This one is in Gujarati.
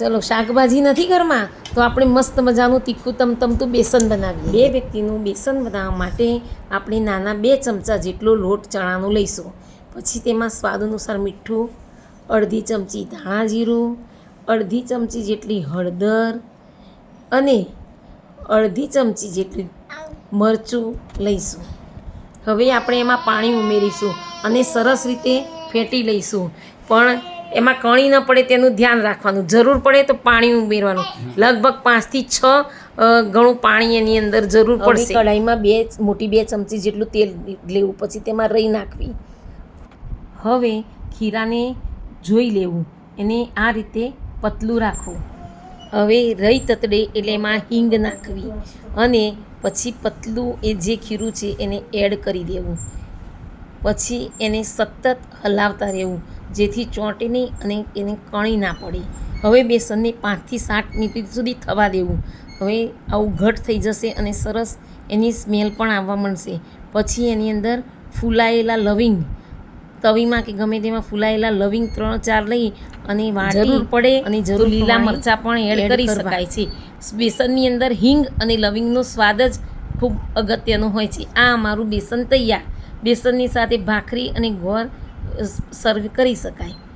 ચલો, શાકભાજી નથી ઘરમાં, તો આપણે મસ્ત મજાનું તીખું તમતમતું બેસન બનાવીએ. બે વ્યક્તિનું બેસન બનાવવા માટે આપણે નાના બે ચમચા જેટલો લોટ ચણાનો લઈશું. પછી તેમાં સ્વાદ અનુસાર મીઠું, અડધી ચમચી ધાણા જીરું, અડધી ચમચી જેટલી હળદર અને અડધી ચમચી જેટલી મરચું લઈશું. હવે આપણે એમાં પાણી ઉમેરીશું અને સરસ રીતે ફેટી લઈશું. પણ એમાં કણી ન પડે તેનું ધ્યાન રાખવાનું. જરૂર પડે તો પાણી ઉમેરવાનું. લગભગ પાંચથી છ ઘણું પાણી એની અંદર જરૂર પડશે. કઢાઈમાં બે મોટી બે ચમચી જેટલું તેલ લેવું પછી તેમાં રહી નાખવી. હવે ખીરાને જોઈ લેવું. એને આ રીતે પતલું રાખવું. હવે રહી તતડે એટલે એમાં હિંગ નાખવી. અને પછી પતલું એ જે ખીરું છે એને એડ કરી દેવું. પછી એને સતત હલાવતા રહેવું. જેથી ચોંટે નહીં અને એને કણી ના પડે. હવે બેસનને પાંચથી સાત મિનિટ સુધી થવા દેવું. હવે આવું ઘટ થઈ જશે અને સરસ એની સ્મેલ પણ આવવા માંડશે. પછી એની અંદર ફૂલાયેલા લવિંગ તવીમાં કે ગમે તેમાં ફૂલાયેલા લવિંગ ત્રણ ચાર લઈ અને વાટી જરૂર પડે અને જરૂર લીલા મરચાં પણ એડ કરી શકાય છે. બેસનની અંદર હિંગ અને લવિંગનો સ્વાદ જ ખૂબ અગત્યનો હોય છે. આ અમારું બેસન તૈયાર. બેસનની સાથે ભાખરી અને ગોળ સર્વ કરી શકાય.